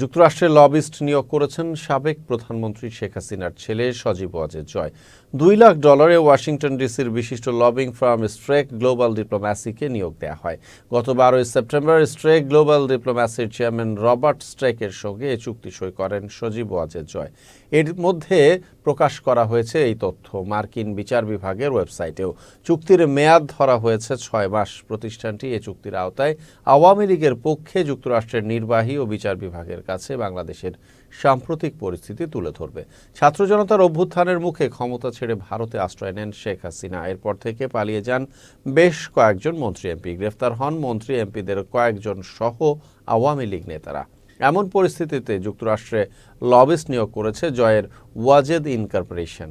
যুক্তরাষ্ট্রের লবিস্ট নিয়োগ করেছেন সাবেক প্রধানমন্ত্রী শেখ হাসিনার ছেলে সজীব ওয়াজেদ জয়। দুই লাখ ডলারে ওয়াশিংটন ডিসির বিশিষ্ট লবিং ফার্ম স্ট্রেক গ্লোবাল ডিপ্লোম্যাসিকে নিয়োগ দেওয়া হয়। গত বারোই সেপ্টেম্বর স্ট্রেক গ্লোবাল ডিপ্লোম্যাসির চেয়ারম্যান রবার্ট স্ট্রেকের সঙ্গে এই চুক্তি সই করেন সজীব ওয়াজেদ জয়। এর মধ্যে প্রকাশ করা হয়েছে এই তথ্য মার্কিন বিচার বিভাগের ওয়েবসাইটেও। চুক্তির মেয়াদ ধরা হয়েছে ছয় মাস। প্রতিষ্ঠানটি এ চুক্তির আওতায় আওয়ামী লীগের পক্ষে যুক্তরাষ্ট্রের নির্বাহী ও বিচার বিভাগের কাছে বাংলাদেশের সাম্প্রতিক পরিস্থিতি তুলে ধরবে। ছাত্র জনতার অভ্যুত্থানের মুখে ক্ষমতা ছেড়ে ভারতে আশ্রয় নেন শেখ হাসিনা। এরপর থেকে পালিয়ে যান বেশ কয়েকজন মন্ত্রী এমপি। গ্রেফতার হন মন্ত্রী এমপিদের কয়েকজন সহ আওয়ামী লীগ নেতারা। এমন পরিস্থিতিতে যুক্তরাষ্ট্রে লবিস্ট নিয়োগ করেছে জয়ের ওয়াজেদ ইনকর্পোরেশন।